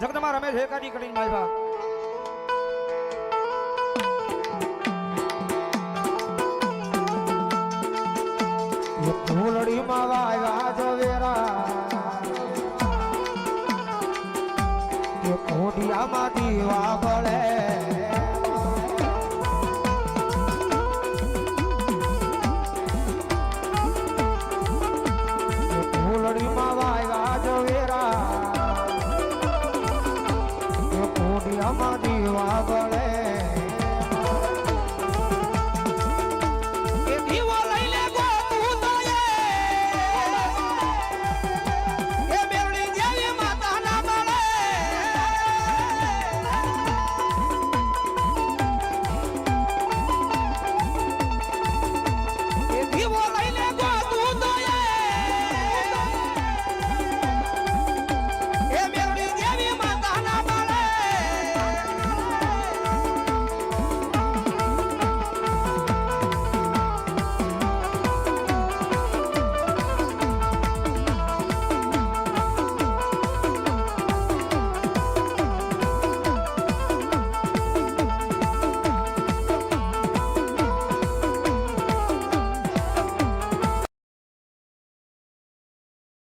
જગદમા રમેશ એકાદી કરીને માલભા ફૂલડી માં વાયા જવેરા કોડિયામાં દીવા બળે રામની વાવળે